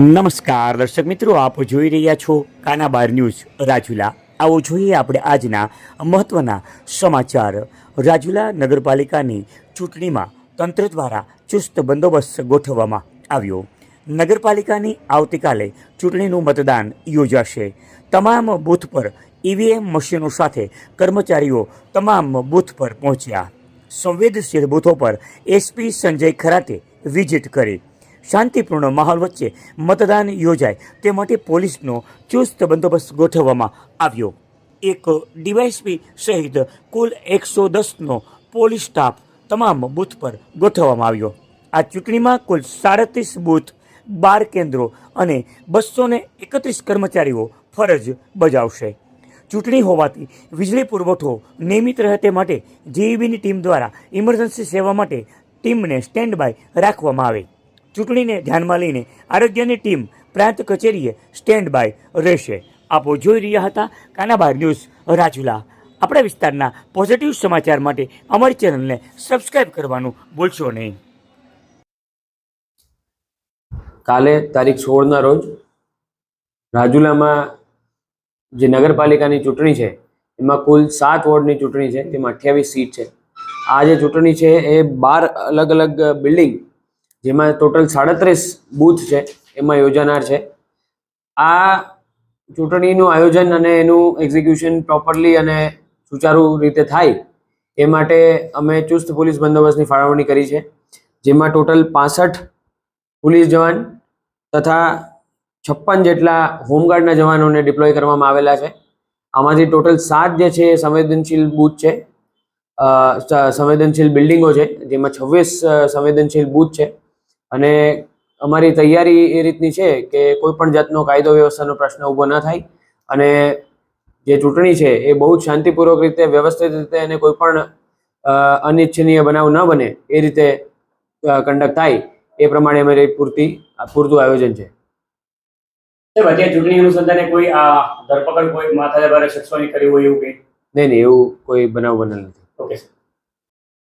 નમસ્કાર, દર્શક મિત્રો, આપ જોઈ રહ્યા છો કાના બાર ન્યૂઝ રાજુલા. આવો જોઈએ આપણે આજના મહત્વના સમાચાર. રાજુલા નગરપાલિકાની ચૂંટણીમાં તંત્ર દ્વારા ચુસ્ત બંદોબસ્ત ગોઠવવામાં આવ્યો. નગરપાલિકાની આવતીકાલે ચૂંટણીનું મતદાન યોજાશે. તમામ બૂથ પર ઈવીએમ મશીનો સાથે કર્મચારીઓ તમામ બૂથ પર પહોંચ્યા. સંવેદનશીલ બૂથો પર એસપી સંજય ખરાતે વિઝિટ કરી. શાંતિપૂર્ણ માહોલ વચ્ચે મતદાન યોજાય. તે માટે પોલીસનો ચુસ્ત બંદોબસ્ત ગોઠવવામાં આવ્યો. એક ડીવાયસપી સહિત કુલ એકસો દસનો પોલીસ સ્ટાફ તમામ બૂથ પર ગોઠવવામાં આવ્યો. આ ચૂંટણીમાં કુલ સાડત્રીસ બૂથ, બાર કેન્દ્રો અને બસો એકત્રીસ કર્મચારીઓ ફરજ બજાવશે. ચૂંટણી હોવાથી વીજળી પુરવઠો નિયમિત રહે તે માટે જીઈબીની ટીમ દ્વારા ઇમરજન્સી સેવા માટે ટીમને સ્ટેન્ડ બાય રાખવામાં આવે. ચૂંટણીને ધ્યાનમાં લઈને આરોગ્યની ટીમ પ્રાંત કચેરીએ સ્ટેન્ડ બાય રહેશે. આપો જોઈ રહ્યા હતા કાનાબાર ન્યૂઝ, રાજુલા. આપણા વિસ્તારના પોઝિટિવ સમાચાર માટે અમારી ચેનલને સબસ્ક્રાઇબ કરવાનું ભૂલશો નહીં. કાલે તારીખ સોળના રોજ રાજુલામાં જે નગરપાલિકાની ચૂંટણી છે, એમાં કુલ સાત વોર્ડની ચૂંટણી છે, તેમાં અઠ્યાવીસ સીટ છે. આ જે ચૂંટણી છે, એ બાર અલગ અલગ બિલ્ડિંગ જેમાં ટોટલ સાડત્રીસ બૂથ છે, એમાં યોજાનાર છે. આ ચૂંટણીનું આયોજન અને એનું એક્ઝિક્યુશન પ્રોપરલી અને સુચારુ રીતે થાય, એ માટે અમે ચુસ્ત પોલીસ બંદોબસ્તની ફાળવણી કરી છે, જેમાં ટોટલ પાસઠ પોલીસ જવાન તથા છપ્પન જેટલા હોમગાર્ડના જવાનોને ડિપ્લોય કરવામાં આવેલા છે. આમાંથી ટોટલ સાત જે છે, એ સંવેદનશીલ બૂથ છે સંવેદનશીલ બિલ્ડિંગો છે, જેમાં છવ્વીસ સંવેદનશીલ બૂથ છે. અને અમારી તૈયારી એ રીતની છે કે કોઈ પણ જાતનો કાયદો વ્યવસ્થાનો પ્રશ્ન ઊભો ન થાય અને જે ચૂંટણી છે એ બહુ જ શાંતિપૂર્વક રીતે વ્યવસ્થિત રીતે અને કોઈ પણ અનિચ્છનીય બનાવ ન બને એ રીતે કન્ડક્ટ થાય એ પ્રમાણે અમારી પૂરતી પૂરતું આયોજન છે. ચૂંટણી અનુસંધાને કોઈ આ ધરપકડ કોઈ માથાભારે શખ્સોની કરી હોય એવું કંઈ? નહીં નહીં એવું કોઈ બનાવ બનેલ નથી. Okay sir